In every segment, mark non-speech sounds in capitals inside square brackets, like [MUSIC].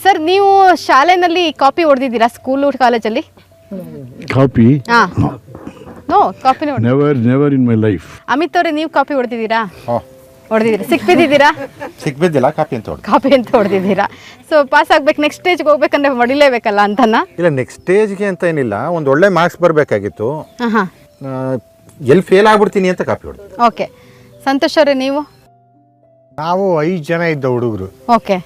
Sir ನೀವು ಶಾಲೆನಲ್ಲಿ copy ಹೊಡೆದಿದ್ದೀರಾ ಸ್ಕೂಲು ಕಾಲೇಜಲ್ಲಿ ಕಾಪಿ ಹಾಂ. ನೋ ಕಾಪಿನೇ ಹೊಡೆದ never never in my life Amit ಅವರೇ ನೀವು ಕಾಪಿ ಹೊಡೆದಿದ್ದೀರಾ? ಹೊಡೆದಿದ್ದೀರಾ? ಸಿಕ್ಬಿದ್ದಿದ್ದೀರಾ? ಸಿಕ್ಬಿದ್ದಿಲ್ಲ ಕಾಪಿ ಅಂತ ಕಾಪಿ ಅಂತ ಹೊಡೆದಿದ್ದೀರಾ? ಸೊ ಪಾಸ್ ಆಗ್ಬೇಕು ನೆಕ್ಸ್ಟ್ ಸ್ಟೇಜ್ಗೆ ಹೋಗ್ಬೇಕಂದ್ರೆ ಹೊಡಿಲೇಬೇಕಲ್ಲ ಅಂತನಾ? ಇಲ್ಲ ನೆಕ್ಸ್ಟ್ ಸ್ಟೇಜ್ಗೆ ಅಂತ ಏನಿಲ್ಲ ಒಂದು ಒಳ್ಳೆ ಮಾರ್ಕ್ಸ್ ಬರಬೇಕಾಗಿತ್ತು. ಎಲ್ಲಿ ಫೇಲ್ ಆಗ್ಬಿಡ್ತೀನಿ ಅಂತ ಕಾಪಿ ಹೊಡೆದು. ಓಕೆ ಸಂತೋಷ್ ಅವರೇ ನೀವು? ನಾವು ಐದು ಜನ ಇದ್ದ ಹುಡುಗರು. ಓಕೆ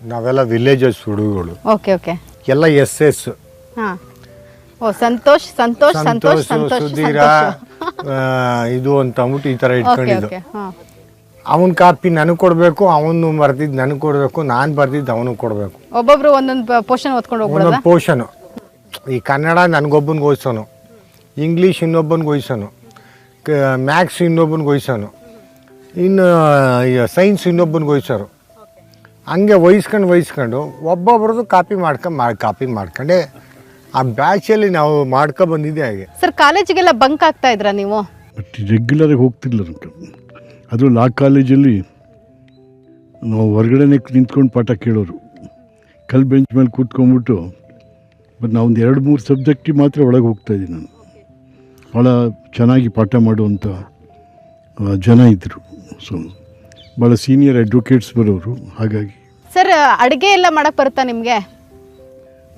ನಾವೆಲ್ಲ ವಿಲೇಜಸ್ ಹುಡುಗಳು ಓಕೆ ಓಕೆ ಎಲ್ಲ ಎಸ್ ಎಸ್ ಹಾಂ. ಓ ಸಂತೋಷ್ ಸಂತೋಷ್ ಸಂತೋಷ್ ಸಂತೋಷ್ ಸಂತೋಷ್ ಸುಧೀರ ಇದು ಅಂತ ಅಂದ್ಬಿಟ್ಟು ಈ ಥರ ಓಕೆ ಇಟ್ಕೊಂಡಿದ್ದು. ಓಕೆ ಹಾಂ. ಅವನ ಕಾಪಿ ನನಗೆ ಕೊಡಬೇಕು ಅವನು ಬರ್ದಿದ್ದು ನನಗೆ ಕೊಡಬೇಕು ನಾನು ಬರ್ದಿದ್ದು ಅವನಿಗೆ ಕೊಡಬೇಕು. ಒಬ್ಬೊಬ್ರು ಒಂದೊಂದು ಪೋರ್ಷನ್ ಓದ್ಕೊಂಡು ಹೋಗ್ಬಿಡೋದಾ? ಒಂದೊಂದು ಪೋರ್ಷನು ಈ ಕನ್ನಡ ನನಗೊಬ್ಬನಿಗೆ ಓದಿಸೋನು. ಇಂಗ್ಲೀಷ್ ಇನ್ನೊಬ್ಬನಿಗೆ ಓದಿಸೋನು. ಮ್ಯಾಥ್ಸ್ ಇನ್ನೊಬ್ಬನಿಗೆ ಓದಿಸೋನು. ಇನ್ನು ಸೈನ್ಸ್ ಇನ್ನೊಬ್ಬನಿಗೆ ಓದಿಸೋರು. ಹಂಗೆ ವಹಿಸ್ಕೊಂಡು ವಹಿಸ್ಕೊಂಡು ಒಬ್ಬೊಬ್ರದ್ದು ಕಾಪಿ ಮಾಡ್ಕೊಂಡು ಮಾಡಿ ಕಾಪಿ ಮಾಡ್ಕೊಂಡೆ ಆ ಬ್ಯಾಚಲ್ಲಿ ನಾವು ಮಾಡ್ಕೊ ಬಂದಿದ್ದೆ ಹಾಗೆ. ಸರ್ ಕಾಲೇಜಿಗೆಲ್ಲ ಬಂಕ್ ಆಗ್ತಾ ಇದ್ರಾ ನೀವು? ಬಟ್ ರೆಗ್ಯುಲರಾಗಿ ಹೋಗ್ತಿಲ್ಲ ನಮ್ಗೆ ಅದು ಲಾ ಕಾಲೇಜಲ್ಲಿ ನಾವು ಹೊರಗಡೆನೆ ನಿಂತ್ಕೊಂಡು ಪಾಠ ಕೇಳೋರು. ಕಲ್ ಬೆಂಚ್ ಮೇಲೆ ಕೂತ್ಕೊಂಡ್ಬಿಟ್ಟು ಬಟ್ ನಾವೊಂದು ಒಂದು ಎರಡು ಮೂರು ಸಬ್ಜೆಕ್ಟಿಗೆ ಮಾತ್ರ ಒಳಗೆ ಹೋಗ್ತಾ ಇದ್ದೀನಿ ನಾನು. ಭಾಳ ಚೆನ್ನಾಗಿ ಪಾಠ ಮಾಡುವಂಥ ಆ, ಜನ ಇದ್ದರು ಸೊ ಭಾಳ ಸೀನಿಯರ್ ಅಡ್ವೊಕೇಟ್ಸ್ ಬರೋರು ಹಾಗಾಗಿ ಸರ್ ಅಡುಗೆ ಎಲ್ಲ ಮಾಡಕ್ ಬರುತ್ತಾ ನಿಮಗೆ?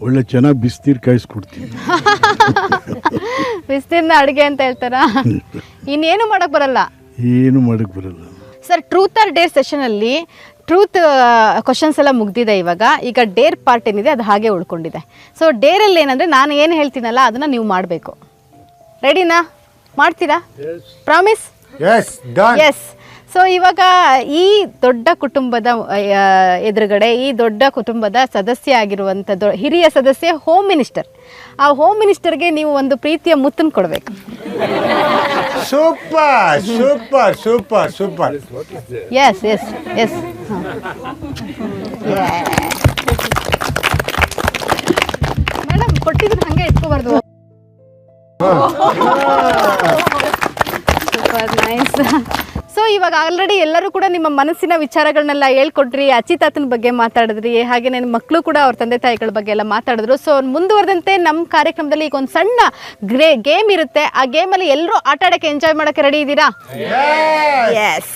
ಒಳ್ಳೆ ಚೆನ್ನಾಗಿ ಬಿಸಿನೀರು ಕಾಯಿಸ್ಕೊಡ್ತೀನಿ. [LAUGHS] ವಿಸ್ತೀರ್ಣ ಅಡುಗೆ ಅಂತ ಹೇಳ್ತಾರಾ? ಇನ್ನೇನು ಮಾಡಕ್ ಬರಲ್ಲ? ಏನು ಮಾಡಕ್ ಬರಲ್ಲ. ಸರ್ ಟ್ರೂತ್ ಆರ್ ಡೇರ್ ಸೆಷನಲ್ಲಿ ಟ್ರೂತ್ ಕ್ವಶನ್ಸ್ ಎಲ್ಲ ಮುಗ್ದಿದೆ ಇವಾಗ. ಈಗ ಡೇರ್ ಪಾರ್ಟ್ ಏನಿದೆ ಅದು ಹಾಗೆ ಉಳ್ಕೊಂಡಿದೆ. ಸೊ ಡೇರಲ್ಲಿ ಏನಂದರೆ ನಾನು ಏನು ಹೇಳ್ತೀನಲ್ಲ ಅದನ್ನು ನೀವು ಮಾಡಬೇಕು. ರೆಡಿನಾ ಮಾಡ್ತೀರಾ? Promise yes done yes so ಇವಾಗ ಈ ದೊಡ್ಡ ಕುಟುಂಬದ ಎದುರುಗಡೆ ಈ ದೊಡ್ಡ ಕುಟುಂಬದ ಸದಸ್ಯ ಆಗಿರುವಂಥ ಹಿರಿಯ ಸದಸ್ಯ ಹೋಮ್ ಮಿನಿಸ್ಟರ್ ಆ ಹೋಮ್ ಮಿನಿಸ್ಟರ್ಗೆ ನೀವು ಒಂದು ಪ್ರೀತಿಯ ಮುತ್ತನ್ನು ಕೊಡಬೇಕು. Super super super super yes yes yes ಇವಾಗ ಆಲ್ರೆಡಿ ಎಲ್ಲರೂ ಕೂಡ ನಿಮ್ಮ ಮನಸ್ಸಿನ ವಿಚಾರಗಳನ್ನೆಲ್ಲ ಹೇಳ್ಕೊಡ್ರಿ ಅಚ್ಚಿ ತಾತನ ಬಗ್ಗೆ ಮಾತಾಡಿದ್ರಿ ಹಾಗೆ ನನ್ನ ಮಕ್ಕಳು ಕೂಡ ಅವ್ರ ತಂದೆ ತಾಯಿಗಳ ಬಗ್ಗೆ ಎಲ್ಲ ಮಾತಾಡಿದ್ರು. ಸೊ ಮುಂದುವರೆದಂತೆ ನಮ್ಮ ಕಾರ್ಯಕ್ರಮದಲ್ಲಿ ಈಗ ಒಂದು ಸಣ್ಣ ಗ್ರೇ ಗೇಮ್ ಇರುತ್ತೆ. ಆ ಗೇಮಲ್ಲಿ ಎಲ್ಲರೂ ಆಟ ಆಡೋಕ್ಕೆ ಎಂಜಾಯ್ ಮಾಡೋಕ್ಕೆ ರೆಡಿ ಇದ್ದೀರಾ ಎಸ್